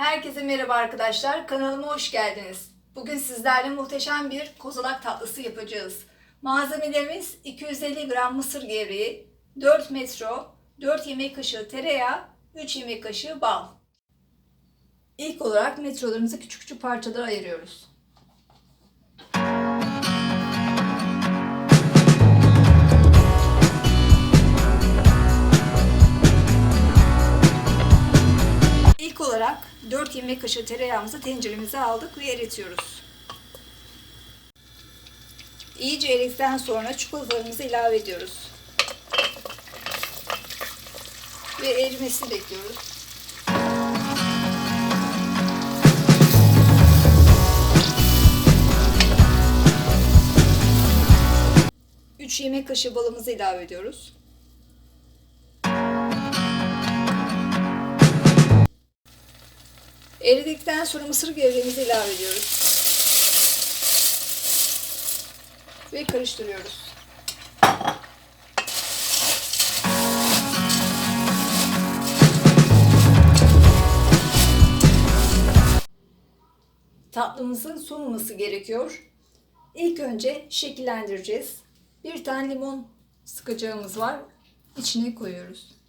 Herkese merhaba arkadaşlar. Kanalıma hoş geldiniz. Bugün sizlerle muhteşem bir kozalak tatlısı yapacağız. Malzemelerimiz 250 gram mısır gevreği, 4 metro, 4 yemek kaşığı tereyağı, 3 yemek kaşığı bal. İlk olarak metrolarımızı küçük küçük parçalara ayırıyoruz. Olarak 4 yemek kaşığı tereyağımızı tenceremize aldık ve eritiyoruz. İyice eridikten sonra çikolatalarımızı ilave ediyoruz. Ve erimesini bekliyoruz. Üç yemek kaşığı balımızı ilave ediyoruz. Eridikten sonra mısır gevreğimizi ilave ediyoruz. Ve karıştırıyoruz. Tatlımızın soğuması gerekiyor. İlk önce şekillendireceğiz. Bir tane limon sıkacağımız var. İçine koyuyoruz.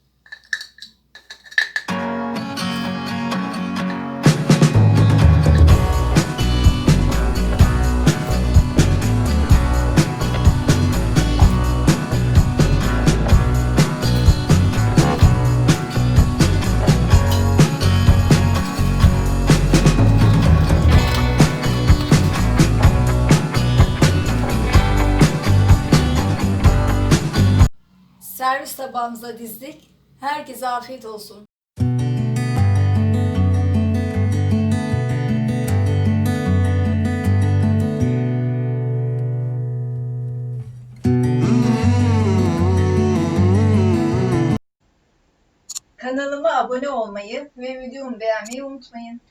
Servis tabağımıza dizdik. Herkese afiyet olsun. Kanalıma abone olmayı ve videomu beğenmeyi unutmayın.